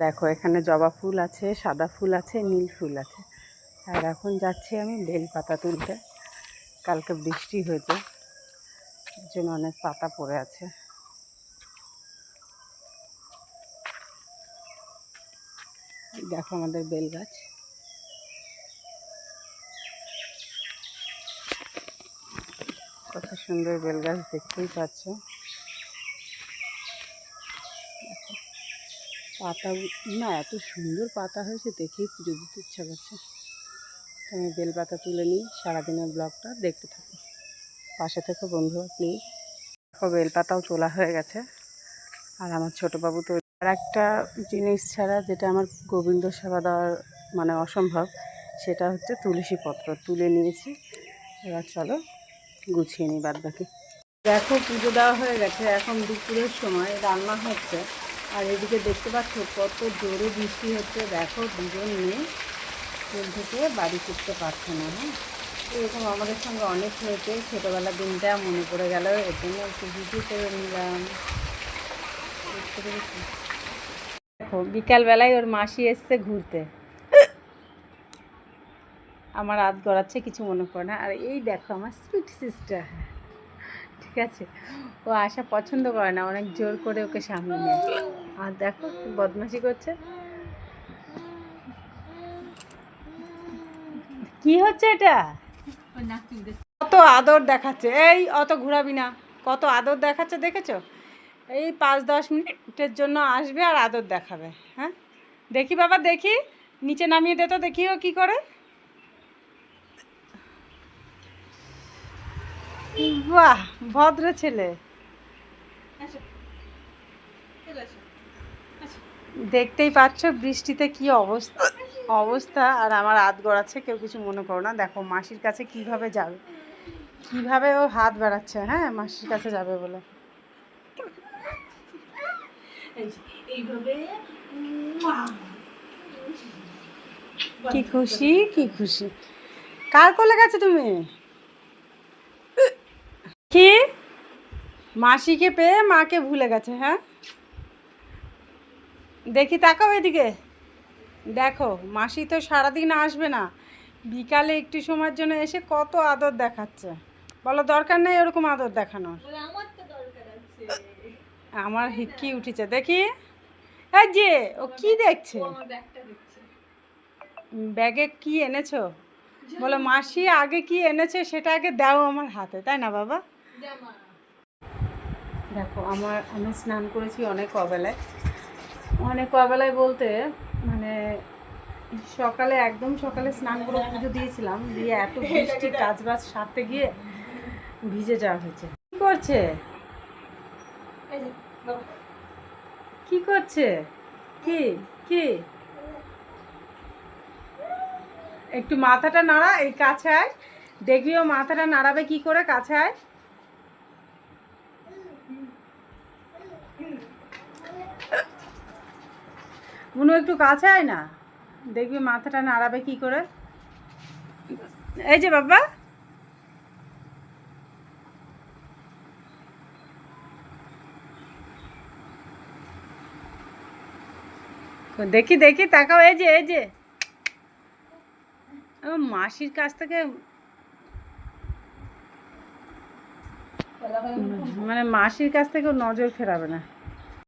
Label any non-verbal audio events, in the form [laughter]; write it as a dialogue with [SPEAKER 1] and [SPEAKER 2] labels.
[SPEAKER 1] দেখো, এখানে জবা ফুল আছে, সাদা ফুল আছে, নীল ফুল আছে। আর এখন যাচ্ছি আমি বেল পাতা তুলতে। কালকে বৃষ্টি হয়েছে জন্য অনেক পাতা পড়ে আছে। দেখো আমাদের বেল গাছ। কত সুন্দর বেল গাছ দেখতেই পাচ্ছ। পাতা না, এত সুন্দর পাতা হয়েছে দেখেই পুজো দিতে ইচ্ছা করছে। আমি বেল পাতা তুলে নিই সারাদিনের ব্লগটা, দেখতে থাকো। পাশে থেকে বন্ধু প্লিজ দেখো, বেল পাতাও তোলা হয়ে গেছে। আর আমার ছোটো বাবু তো আর একটা জিনিস ছাড়া যেটা আমার গোবিন্দ সেবা দেওয়ার মানে অসম্ভব, সেটা হচ্ছে তুলসী পত্র তুলে নিয়েছি। এবার চলো গুছিয়ে নিই বাদ বাকি দেখো, পুজো দেওয়া হয়ে গেছে। এখন দুপুরের সময়, রান্না হচ্ছে। আর এদিকে দেখতে পাচ্ছ কত জোরে বৃষ্টি হচ্ছে। দেখো দুজন মেয়ে স্কুল থেকে বাড়ি ফিরতে পারছে না হ্যাঁ? এরকম আমাদের সঙ্গে অনেক হয়েছে। ছোটোবেলার দিনটা মনে পড়ে গেল, এর জন্য একটু ভিডিও করে নিলাম। দেখো, বিকালবেলায় ওর মাসি এসছে ঘুরতে। আমার হাত গড়াচ্ছে, কিছু মনে করে না। আর এই দেখো আমার সুইট সিস্টার ঠিক আছে? ও আসা পছন্দ করে না, অনেক জোর করে ওকে সামনে নেয় আর দেখো বদমাশি করছে। কি হচ্ছে এটা? কত আদর দেখাচ্ছে, এই অত ঘোরাবি না, কত আদর দেখাচ্ছে, দেখেছ? এই পাঁচ দশ মিনিটের জন্য আসবে আর আদর দেখাবে হ্যাঁ? দেখি বাবা, দেখি, নিচে নামিয়ে দে তো, দেখি ও কী করে। বাহ, ভদ্র ছেলে। দেখতেই পাচ্ছ বৃষ্টিতে কি অবস্থা অবস্থা। আর আমার হাত গড়াচ্ছে কেউ কিছু মনে করো না। দেখো মাসির কাছে কীভাবে যাবে? কীভাবে ও হাত বাড়াচ্ছে হ্যাঁ? মাসির কাছে যাবে বলে। কি খুশি কি খুশি। কার কোলে গেছে তুমি? কি? মাসিকে পেয়ে মাকে ভুলে গেছে হ্যাঁ? দেখি তাকাও এদিকে। দেখো মাসি তো সারাদিন আসবে না। বিকালে একটু সময়ের জন্য এসে কত আদর দেখাচ্ছে। বলো দরকার নেই ওরকম আদর দেখানোর? আমার হিক্কি উঠেছে দেখি। এই যে ও কি দেখছে? ব্যাগে কি এনেছো? বলো মাসি আগে কি এনেছে সেটা আগে দাও আমার হাতে তাই না বাবা? দেখো আমার আমি স্নান করেছি অনেক অবেলায়। অনেক কবেলায় বলতে মানে সকালে একদম সকালে স্নান করে পুজো দিয়েছিলাম দিয়ে এত [laughs] বৃষ্টি কাজ বাজ সারতে গিয়ে ভিজে যাওয়া হয়েছে। কি করছে? কি করছে? কি? কি? একটু মাথাটা নাড়া এই কাছে আয়। দেখবি ও মাথাটা নাড়াবে কি করে কাছে আয়। মনু একটু কাছে আয় না। দেখবি মাথাটা নাড়াবে কি করে। এই যে বাবা। দেখি দেখি, তাকাও, এই যে এই যে। মাসির কাছ থেকে মানে মাসির কাছ থেকে নজর ফেরাবে না।